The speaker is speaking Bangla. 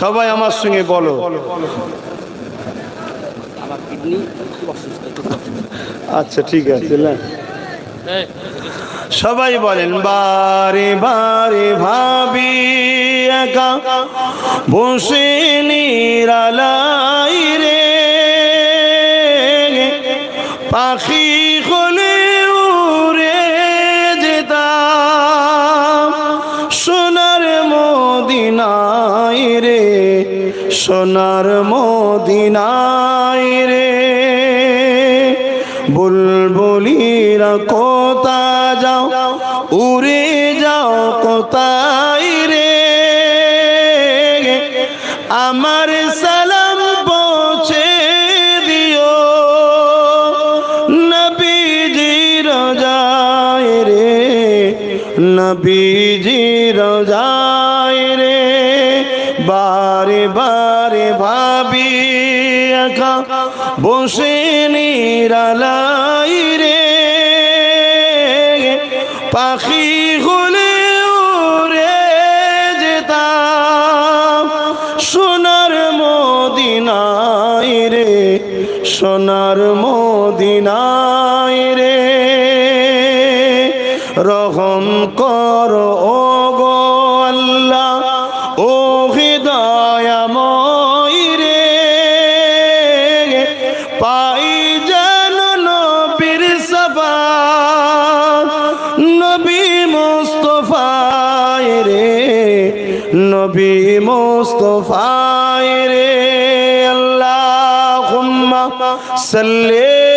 সবাই আমার সঙ্গে বলো। আচ্ছা ঠিক আছে, না। সবাই বলেন, বারে বারে ভাবি একা, বসে নিরালাই রে। পাখি হলে সোনার মদিনাই রে, বুলবুলিরা কোথা যাও, উড়ে যাও কোথায় রে? আমার সালাম পৌঁছে দিও নবীজি রোজায় রে নবীজি রোজায় রে। বারে বারে ভাবি, একা বসে নিরালাই রে। পাখি হলে উড়ে যেতাম, সোনার মদিনায় রে, সোনার মদিনায় রে। রহম কর মুস্তফায় রে নবী মোস্তফায় রে আল্লাহ সাল্লি